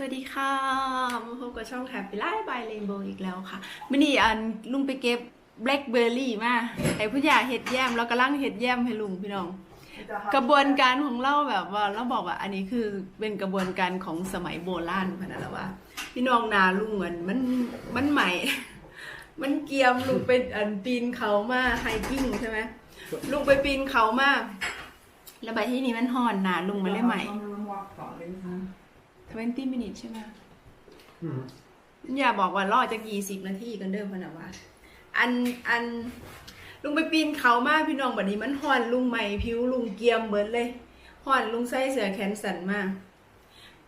สวัสดีค่ะ มาพบกับช่องแคปปิไลบายเรนโบว์อีกแล้วค่ะมื่อนี้อันลุงไปเก็บแบล็คเบอร์รี่มาไอ้ผู้ใหญ่เห็ดแย้มแล้วก็ลังเห็ดแย้มให้ลุงพี่น้อง กระบวนการของเราแบบว่าเราบอกว่าอันนี้คือเป็นกระบวนการของสมัยโบราณพะนันละว่า พี่น้องนาลุงมันมันมันใหม่ มันเกียมลุงเป็นอันปีนเขามาไฮกิ้งใช่ไหมลุงไปปีนเขามาแล้วไปที่นี่มันห่อนหนาลุงมันเลยใหม่ ทเวนตี้มินิใช่ไหม Mm. อย่าบอกว่ารอจะกี่สิบนาทีกันเดิมพะนะว่า อันอันลุงไปปีนเขามาพี่น้องบัดนี้มันห่อนลุงใหม่ผิวลุงเกียมเบิดเลยห่อนลุงใส่เสื้อแขนสั้นมาก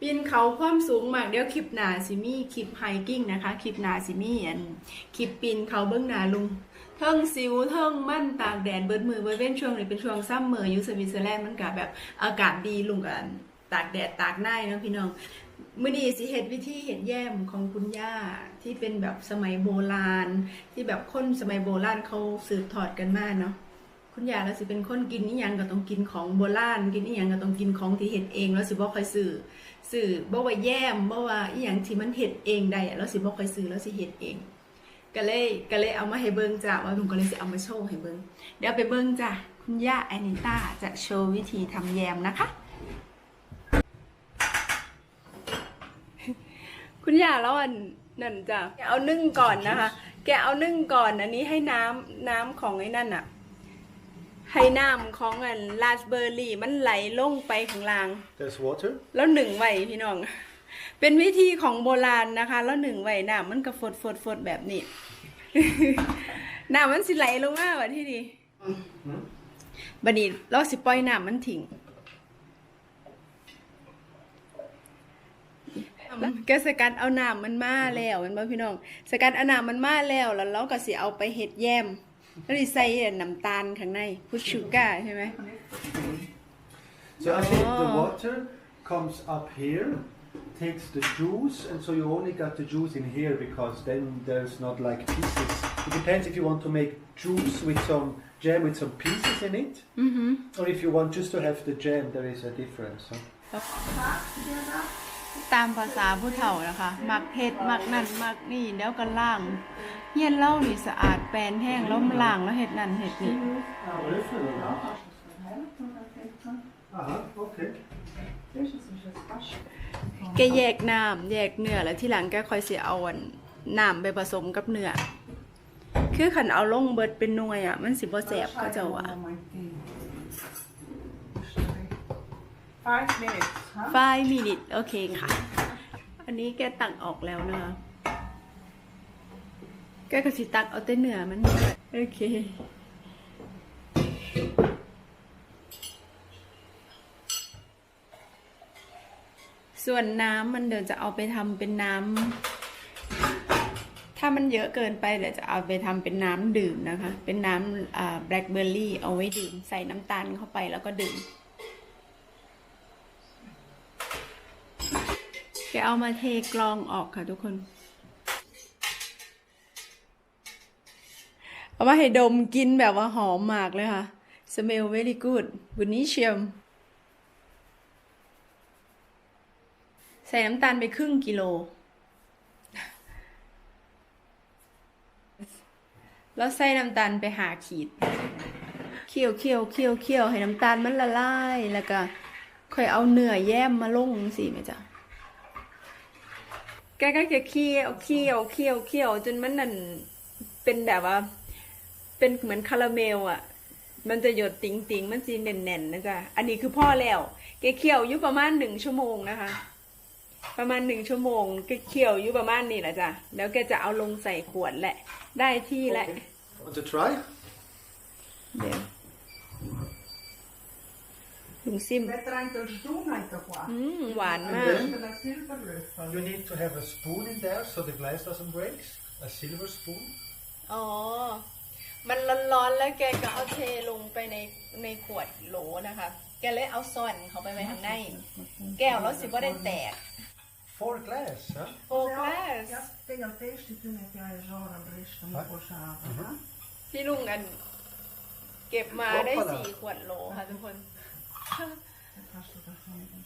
ปีนเขาความสูงมากเดี๋ยวคลิปหนาซิมี่คลิปไฮกิ้งนะคะคลิปหนาซิมี่อันคลิปปีนเขาเบื้องหนาลุงเทิงสิวเทิงมั่นตากแดดเบิดมือเบิดเว้นช่วงนี้เป็นช่วงซัมเมอร์อยู่สวิตเซอร์แลนด์มันก็แบบอากาศดีลุงกัน ตากแดดตากหน้าเนาะพี่น้องมื่อดีสิเห็ดวิธีเห็ดแย้มของคุณย่าที่เป็นแบบสมัยโบราณ ที่แบบคนสมัยโบราณเขาสืบทอดกันมาเนาะคุณย่าแล้วสิเป็นคนกินนี่ยังก็ต้องกินของโบราณ กินนี่ยังก็ต้องกินของที่เห็ดเองแล้วสิบ่ค่อยซื้อซื้อบ่ว่าแย้มบ่ว่าอีหยังที่มันเห็ดเองได้แล้วสิบ่ค่อยซื้อแล้วสิเห็ดเอง ก็เลยก็เลยเอามาให้เบิ่งจ้ะว่าลุงก็เลยสิเอามาโชว์ให้เบิ่งเดี๋ยวไปเบิ่งจ้ะคุณย่าแอนิต้าจะโชว์วิธีทำแยมนะคะ คุณย่าแล้วอันนั่นจ้ะแกเอานึ่งก่อนนะคะ แกเอานึ่งก่อนอันนี้ให้น้ำน้ำของไอ้นั่นอะให้น้ำของอันราสเบอร์รี่มันไหลลงไปข้างล่าง There's water. แล้วหนึ่งไว้พี่น้อง เป็นวิธีของโบราณนะคะ แล้วหนึ่งไว้น้ำมันก็ฟดฟดฟดแบบนี้น้ำมันสิไหลลงมาวะที่ดีบัดนี้เราสิปล่อยน้ำมันทิ้ง แกสกัดเอาน้ำมันมาแล้วแมันบ่พี่น้อง สกัดเอาน้ำมันมาแล้วแล้วเราก็สิเอาไปเฮ็ดแยมแล้วสิใส่น้ำตาลข้างในพุชชูก้าใช่ไหม So I think the Oh. water comes up here, takes the juice, and so you only got the juice in here because then there's not like pieces. It depends if you want to make juice with some jam with some pieces in it, อือหือ or if you want just to have the jam. There is a difference. Huh? ตามภาษาผู้เฒ่านะคะมักเฮ็ดมักนั่นมักนี่แล้วก็ล่างเฮียนเล่านี่สะอาดแปลนแห้งแล้วล่างแล้วเฮ็ดนั่นเฮ็ดนี่ แกแยกน้ำแยกเนื้อแล้วที่หลังแกค่อยเสิเอาอันน้ำไปผสมกับเนื้อ คือขันเอาลงเบิดเป็นหน่วยอะ มันสิบ่แสบเขาเจ้าว่า Five minutes, huh? 5 minute โอเคค่ะ อันนี้แกตักออกแล้วนะคะ แกก็สิตักเอาแต่เหนือมัน โอเค ส่วนน้ำมันเดี๋ยวจะเอาไปทำเป็นน้ำ ถ้ามันเยอะเกินไปเดี๋ยวจะเอาไปทำเป็นน้ำดื่มนะคะ เป็นน้ำแบล็คเบอร์รี่เอาไว้ดื่ม ใส่น้ำตาลเข้าไปแล้วก็ดื่ม แกเอามาเทกรองออกค่ะทุกคน เอามาให้ดมกินแบบว่าหอมมากเลยค่ะ smell very good วันนี้เชียม ใส่น้ำตาลไปครึ่งกิโล แล้วใส่น้ำตาลไปหาขีด เคี่ยวเคี่ยวเคี่ยวเคี่ยวให้น้ำตาลมันละลาย แล้วก็ค่อยเอาเนื้อแย้มมาลงสิแม่จ๊ะ แกก็จะเคี่ยวเคี่ยวเคี่ยวเคี่ยวจนมันนั่นเป็นแบบว่า เป็นเหมือนคาราเมลอะ มันจะหยดติงติงๆมันจีแน่นๆนะจ๊ะอันนี้คือพ่อแล้ว แกเคี่ยวอยู่ประมาณหนึ่งชั่วโมงนะคะ ประมาณหนึ่งชั่วโมงแกเคี่ยวอยู่ประมาณนี้แหละจ้ะแล้วแกจะเอาลงใส่ขวดแหละ ได้ที่แหละ Want to try? เดี๋ยว ลุงซิม Better än att stona inte på. อืมหวานมาก Den är silverlös. You need to have a spoon in there so the glass doesn't break. A silver spoon. อ๋อ มันร้อนๆแล้วแกก็เอาเทลงไปในในขวดโหลนะคะ แกเลยเอาซ่อนเขาไปไว้ข้างใน แก้วแล้วสิว่าได้แตก Four glass, huh? โอ้คลาส Jag spelar först till att jag är Göran Bristen på Schaven. พี่ลุงกัน เก็บมาได้สี่ขวดโหลค่ะทุกคน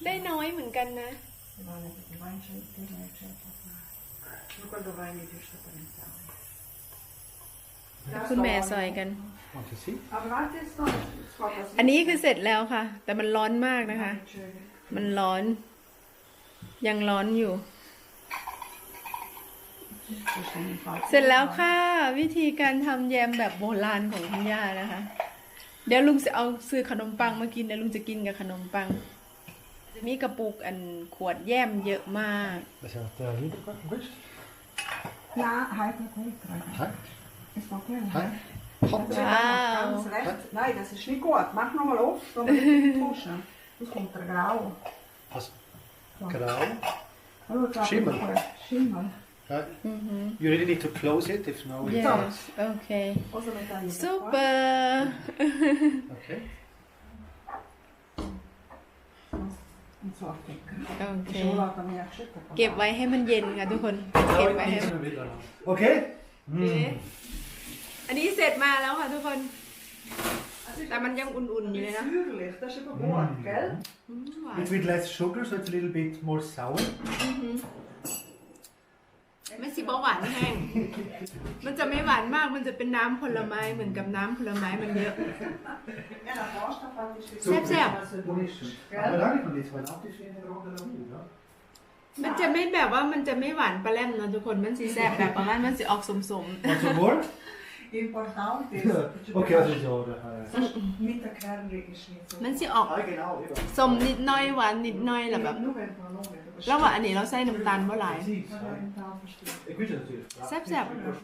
ได้น้อยเหมือนกันนะ Ja, Det var lite till Weinchen, till mig, köpa. Nu kan du Wein i Tisch på den Tag. คุณแม่ซอยกัน Want to see? Aber warte jetzt noch. Es war das อันนี้คือเสร็จแล้วค่ะ แต่มันร้อนมากนะคะ Schön. มันร้อน ยังร้อนอยู่ Das ist ein Fall. เสร็จแล้วค่ะ วิธีการทำแยมแบบโบราณของคุณย่านะคะ เดี๋ยวลุงจะเอาซื้อขนมปังมากินเดี๋ยวลุงจะกินกับขนมปัง จะมีกระปุกอันขวดแยมเยอะมาก Dat is het uh, niet geweest. Ja, hij heeft het niet terug. Hè? Ist noch drin. Hè? Das Hot. ist Wow. Ganz recht. Nein, das ist nicht gut. Mach nochmal auf, dann nicht pushen. Das kommt der Grau. Als grauw. Schau, da Schimmel. kommt der Schimmel. Uh, you really need to close it if no. it- yes โอเค Also mit einem ซูเปอร์ Okay. Und so abdecken. โอเค Die Schule hat er mir geschickt. เก็บไว้ให้มันเย็นค่ะทุกคน เก็บไว้ให้มัน Okay. โอเคอันนี้เสร็จมาแล้วค่ะทุกคน แต่มันยังอุ่นๆอยู่เลยนะ Säuerlich, das ist eben gut, gell? อืมหวาน It's with less sugar, so it's a little bit more sour. ไ ม่สิบหวานแห้ง มันจะไม่หวานมาก มันจะเป็นน้ำผลไม้เหมือนกับน้ำผลไม้มันเยอะ Ja, dat was dat wat is Zep, zep. Maar daar van dit van af is in de rode lamp. มันจะไม่แบบว่ามันจะไม่หวานปลาแรมนะทุกคน มันสีแซ่บแบบประมาณมันสีออกสม Wat is more? Important is. Okay, als je zo. dan ga je- Mit der Kerne ist nicht so. ๆมันสีออก Ah, genau. eben. สมนิดหน้อยหวานนิดหน้อยแหละแบบ Nur wenn man noch nicht. แล้วว่าอันนี้เราใส่น้ำตาลเมื่อไหร่ Precies. Ja, in taal versteht. Ik wist het natuurlijk. แซ่บๆ